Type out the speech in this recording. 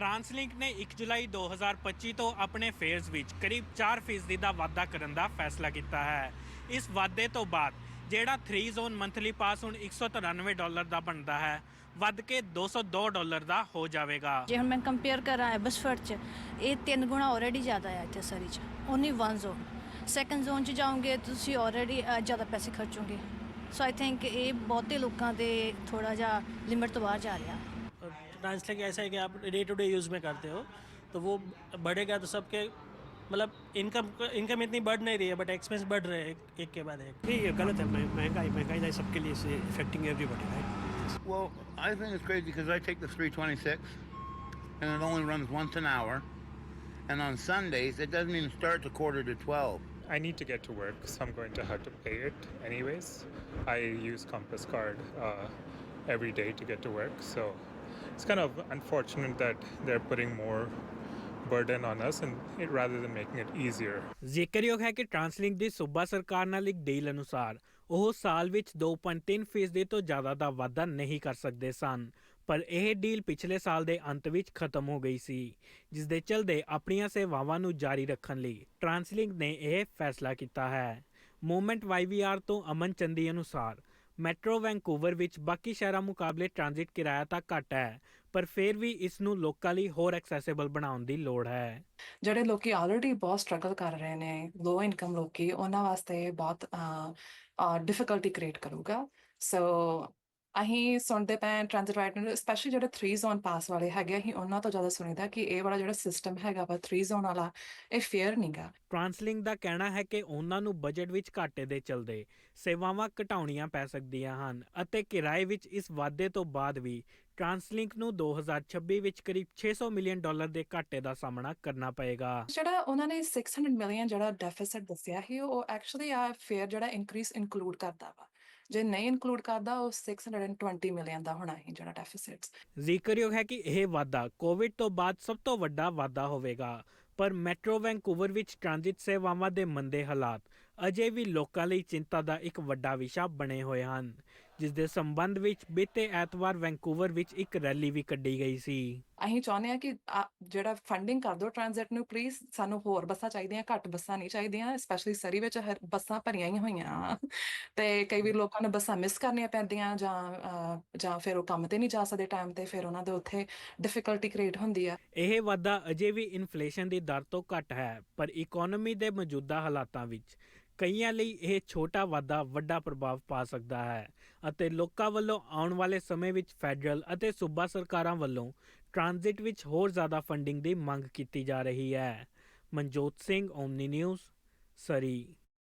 ਟਰਾਂਸਲਿੰਕ ਨੇ 1 ਜੁਲਾਈ 2025 ਤੋਂ ਆਪਣੇ ਫੇਅਰਸ ਵਿੱਚ ਕਰੀਬ 4% ਦਾ ਵਾਧਾ ਕਰਨ ਦਾ ਫੈਸਲਾ ਕੀਤਾ ਹੈ। ਇਸ ਵਾਧੇ ਤੋਂ ਬਾਅਦ ਜਿਹੜਾ 3 ਜ਼ੋਨ ਮੰਥਲੀ ਪਾਸ ਹੁਣ 193 ਡਾਲਰ ਦਾ ਬਣਦਾ ਹੈ, ਵੱਧ ਕੇ 202 ਡਾਲਰ ਦਾ ਹੋ ਜਾਵੇਗਾ। ਜੇ ਹੁਣ ਮੈਂ ਕੰਪੇਅਰ ਕਰਾਂ ਐਬਸਫਰਡ ਚ, ਇਹ ਤਿੰਨ ਗੁਣਾ ਆਲਰੇਡੀ ਜ਼ਿਆਦਾ ਹੈ ਇੱਥੇ ਸਰੀ ਚ only one zone second zone ਚ ਜਾਓਗੇ, ਤੁਸੀਂ ਆਲਰੇਡੀ ਜ਼ਿਆਦਾ ਪੈਸੇ ਖਰਚੋਗੇ। ਸੋ ਆਈ ਥਿੰਕ ਇਹ ਬਹੁਤੇ ਲੋਕਾਂ ਦੇ ਥੋੜਾ ਜਿਹਾ ਲਿਮਿਟ ਤੋਂ ਬਾਹਰ ਜਾ ਰਿਹਾ। ट्रांसलेट ऐसा है कि आप डे टू डे यूज़ में करते हो तो वो बढ़ेगा तो सबके मतलब इनकम इनकम इतनी बढ़ नहीं रही है बट एक्सपेंस बढ़ रहे हैं एक, एक के बाद एक नहीं ये गलत है मह- महंगाई महंगाई ना सबके लिए से affecting everybody right Well, I think it's crazy because I take the 326 and it only runs once an hour. And on Sundays, it doesn't even start to quarter to 12. I need to get to work, so I'm going to have to pay it anyways. I use Compass Card uh, every day to get to work, so it's kind of unfortunate that they're putting more burden on us and it, rather than making it easier. ਜ਼ਿਕਰਯੋਗ ਹੈ ਕਿ ਟਰਾਂਸਲਿੰਕ ਦੀ ਸੂਬਾ ਸਰਕਾਰ ਨਾਲ ਇੱਕ deal ਅਨੁਸਾਰ ਉਹ ਸਾਲ ਵਿੱਚ 2.3% ਤੋਂ ਜ਼ਿਆਦਾ ਦਾ ਵਾਧਾ ਨਹੀਂ ਕਰ ਸਕਦੇ ਸਨ ਪਰ ਇਹ ਡੀਲ ਪਿਛਲੇ ਸਾਲ ਦੇ ਅੰਤ ਵਿੱਚ ਖਤਮ ਹੋ ਗਈ ਸੀ ਜਿਸ ਦੇ ਚਲਦੇ ਆਪਣੀਆਂ ਸੇਵਾਵਾਂ ਨੂੰ ਜਾਰੀ ਰੱਖਣ ਲਈ ਟਰਾਂਸਲਿੰਕ ਨੇ ਇਹ ਫੈਸਲਾ ਕੀਤਾ ਹੈ ਮੂਵਮੈਂਟ ਵਾਈਵੀਆਰ ਤੋਂ ਅਮਨ ਚੰਦੀ ਅਨੁਸਾਰ ਮੈਟਰੋ ਵੈਂਕੂਵਰ ਵਿੱਚ ਬਾਕੀ ਸ਼ਹਿਰਾਂ ਮੁਕਾਬਲੇ ਟ੍ਰਾਂਜ਼ਿਟ ਕਿਰਾਇਆ ਤਾਂ ਘੱਟ ਹੈ, ਪਰ ਫਿਰ ਵੀ ਇਸ ਨੂੰ ਲੋਕਾਂ ਲਈ ਹੋਰ ਐਕਸੈਸਿਬਲ ਬਣਾਉਣ ਦੀ ਲੋੜ ਹੈ। ਜਿਹੜੇ ਲੋਕੀ ਆਲਰੇਡੀ ਬਹੁਤ ਸਟਰਗਲ ਕਰ ਰਹੇ ਨੇ ਲੋ ਇਨਕਮ ਲੋਕੀ, ਉਹਨਾਂ ਵਾਸਤੇ ਬਹੁਤ ਡਿਫਿਕਲਟੀ ਕ੍ਰੀਏਟ ਕਰੂਗਾ। ਸੋ ਅਸੀਂ ਸੁਣਦੇ ਪਏ ਟ੍ਰਾਂਜ਼ਿਟ ਰਾਈਟ ਨੂੰ ਸਪੈਸ਼ਲੀ ਜਿਹੜੇ 3 ਜ਼ੋਨ ਪਾਸ ਵਾਲੇ ਹੈਗੇ ਅਸੀਂ ਉਹਨਾਂ ਤੋਂ ਜ਼ਿਆਦਾ ਸੁਣੀਦਾ ਕਿ ਇਹ ਵਾਲਾ ਜਿਹੜਾ ਸਿਸਟਮ ਹੈਗਾ ਵਾ 3 ਜ਼ੋਨ ਵਾਲਾ ਇਹ ਫੇਅਰ ਨਹੀਂਗਾ ਟਰਾਂਸਲਿੰਕ ਦਾ ਕਹਿਣਾ ਹੈ ਕਿ ਉਹਨਾਂ ਨੂੰ ਬਜਟ ਵਿੱਚ ਘਾਟੇ ਦੇ ਚਲਦੇ ਸੇਵਾਵਾਂ ਘਟਾਉਣੀਆਂ ਪੈ ਸਕਦੀਆਂ ਹਨ ਅਤੇ ਕਿਰਾਏ ਵਿੱਚ ਇਸ ਵਾਧੇ ਤੋਂ ਬਾਅਦ ਵੀ ਟਰਾਂਸਲਿੰਕ ਨੂੰ 2026 ਵਿੱਚ ਕਰੀਬ 600 ਮਿਲੀਅਨ ਡਾਲਰ ਦੇ ਘਾਟੇ ਦਾ ਸਾਹਮਣਾ ਕਰਨਾ ਪਏਗਾ। ਜਿਹੜਾ ਉਹਨਾਂ ਨੇ 600 ਮਿਲੀਅਨ ਜਿਹੜਾ ਡੈਫਿਸਿਟ ਦੱਸਿਆ ਸੀ ਉਹ ਐਕਚੁਅਲੀ ਆ ਫੇਅਰ ਜਿਹੜਾ ਇਨਕਰੀਸ ਇਨਕਲੂਡ ਕਰਦਾ ਵਾ। ਜੇ ਨਹੀਂ ਇਨਕਲੂਡ ਕਰਦਾ, ਉਹ 620 ਮਿਲੀਅਨ ਦਾ ਹੋਣਾ ਹੈ ਜਿਹੜਾ ਡੈਫਿਸਿਟਸ ਜ਼ਿਕਰਯੋਗ ਹੈ ਕਿ ਇਹ ਵਾਧਾ ਕੋਵਿਡ ਤੋਂ ਬਾਅਦ ਸਭ ਤੋਂ ਵੱਡਾ ਵਾਧਾ ਹੋਵੇਗਾ। ਪਰ ਮੈਟਰੋ ਵੈਂਕੂਵਰ ਵਿੱਚ ਟ੍ਰਾਂਜ਼ਿਟ ਸੇਵਾਵਾਂ ਦੇ ਮੰਦੇ ਹਾਲਾਤ ਅਜੇ ਵੀ ਲੋਕਾਂ ਲਈ ਚਿੰਤਾ ਦਾ ਇੱਕ ਵੱਡਾ ਵਿਸ਼ਾ ਬਣੇ ਹੋਏ ਹਨ। ਜਿਸ ਦੇ ਸੰਬੰਧ ਵਿੱਚ ਬੀਤੇ ਐਤਵਾਰ ਵੈਂਕੂਵਰ ਵਿੱਚ ਇੱਕ ਰੈਲੀ ਵੀ ਕੱਢੀ ਗਈ ਸੀ ਅਸੀਂ ਚਾਹੁੰਦੇ ਆ ਕਿ ਜਿਹੜਾ ਫੰਡਿੰਗ ਕਰ ਦਿਓ ਟ੍ਰਾਂਜ਼ਿਟ ਨੂੰ ਪਲੀਜ਼ ਸਾਨੂੰ ਹੋਰ ਬੱਸਾਂ ਚਾਹੀਦੀਆਂ ਘੱਟ ਬੱਸਾਂ ਨਹੀਂ ਚਾਹੀਦੀਆਂ ਸਪੈਸ਼ਲੀ ਸਰੀ ਵਿੱਚ ਹਰ ਬੱਸਾਂ ਭਰੀਆਂ ਹੀ ਹੋਈਆਂ। ਤੇ ਕਈ ਵੀ ਲੋਕਾਂ ਨੂੰ ਬੱਸਾਂ ਮਿਸ ਕਰਨੀਆਂ ਪੈਂਦੀਆਂ ਜਾਂ ਜਾਂ ਫਿਰ ਉਹ ਕੰਮ ਤੇ ਨਹੀਂ ਜਾ ਸਕਦੇ ਟਾਈਮ ਤੇ ਫਿਰ ਉਹਨਾਂ ਦੇ ਉੱਥੇ ਡਿਫਿਕਲਟੀ ਕ੍ਰੀਏਟ ਹੁੰਦੀ ਆ ਇਹ ਵਾਧਾ ਅਜੇ ਵੀ ਇਨਫਲੇਸ਼ਨ ਦੀ ਦਰ ਤੋਂ ਘੱਟ ਹੈ ਪਰ ਇਕਨੋਮੀ ਦੇ ਮੌਜੂਦਾ ਹਾਲਾਤਾਂ ਵਿੱਚ ਕਈਆਂ ਲਈ ਇਹ ਛੋਟਾ ਵਾਧਾ ਵੱਡਾ ਪ੍ਰਭਾਵ ਪਾ ਸਕਦਾ ਹੈ ਅਤੇ ਲੋਕਾਂ ਵੱਲੋਂ ਆਉਣ ਵਾਲੇ ਸਮੇਂ ਵਿੱਚ ਫੈਡਰਲ ਅਤੇ ਸੂਬਾ ਸਰਕਾਰਾਂ ਵੱਲੋਂ ਟ੍ਰਾਂਜ਼ਿਟ ਵਿੱਚ ਹੋਰ ਜ਼ਿਆਦਾ ਫੰਡਿੰਗ ਦੀ ਮੰਗ ਕੀਤੀ ਜਾ ਰਹੀ ਹੈ। Manjot Singh, Omni News, Surrey.